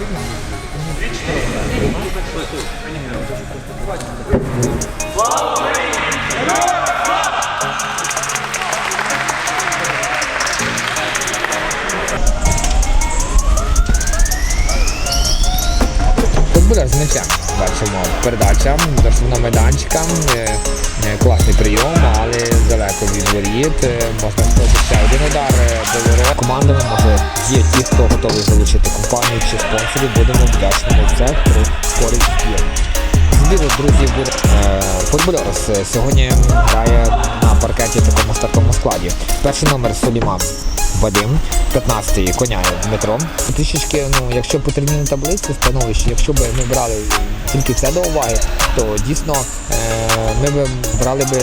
Футболер з. Бачимо передача штрафного майданчика. Е, е, Класний прийом, але далеко від воріт. Е, Можна сказати ще один удар е. Командами може є ті, хто готовий залучити компанію чи спонсорів. Будемо вдячними це при користь є. Зліво, друзі, буде е, сьогодні грає на паркеті в такому стартовому складі. Перший номер Суліман Вадим, 15-й Коняєв Дмитро. Трішечки, ну, якщо по турнірній таблиці становище, якщо б ми брали тільки це до уваги, то дійсно е, ми б брали би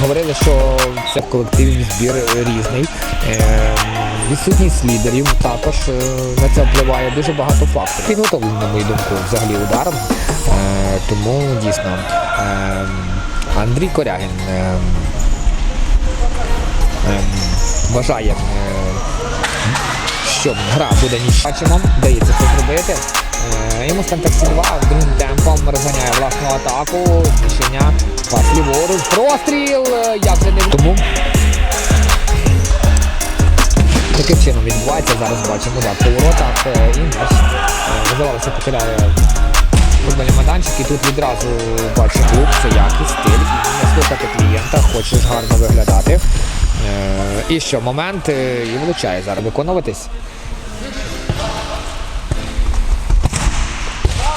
говорили, що це в колективі збір різний. Е, відсутність лідерів також е, на це впливає дуже багато факторів. Підготовлений, на мою думку, взагалі ударом. Тому дійсно Андрій Корягін вважає. Е, що гра буде ніч. Бачимо, вдається це зробити. Е, Йому стан таксі 2 другим темпом розганяє власну атаку, зміщення, пас ліворуч, простріл, е, як же не тому. Таким чином відбувається, зараз бачимо удар по воротах е, і м'яч е, покидає футбольний майданчик і тут відразу бачить клуб, це якість, стиль, і не слухати клієнта, хочеш гарно виглядати. Е, І що, момент е, і влучає зараз виконуватись.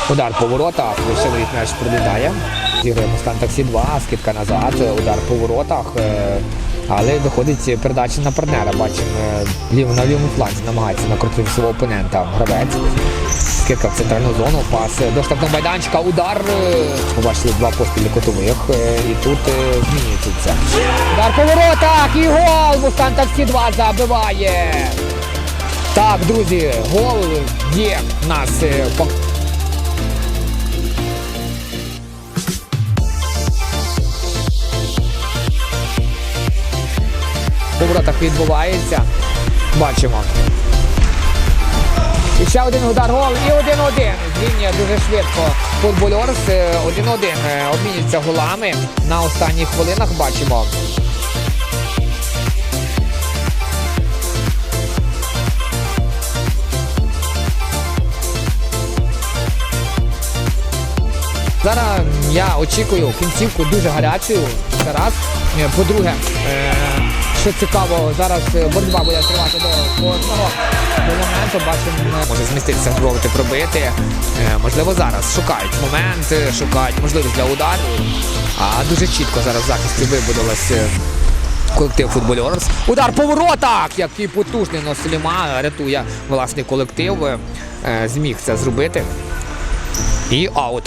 Удар по воротах, воріт м'яч пролітає. Зіграємо стан таксі 2, скидка назад, удар по воротах. Але виходить передача на партнера. Бачимо е, лів, на лівому фланзі намагається накрутити свого опонента гравець. Скидка в центральну зону, пас до штрафного майданчика, удар. е, Побачили два постріли котових. е, І тут змінюється. Удар по воротах і гол! Мустан 2 забиває. Так, друзі, гол є в нас. Е, по- по відбувається. Бачимо. І ще один удар гол і один-один. Зрівнює дуже швидко футбольорс. Е, Один-один е, обмінюються голами. На останніх хвилинах бачимо. Зараз я очікую кінцівку дуже гарячою. Це раз. Е, По-друге, е, що цікаво, зараз е, боротьба буде тривати до до моменту. Бачимо, може зміститися, спробувати пробити. Е, Можливо, зараз шукають момент, е, шукають можливість для удару. А дуже чітко зараз в захисті вибудилась колектив футбольорс. Удар по воротах! Який потужний но Суліма рятує власний колектив. Зміг це зробити. І аут.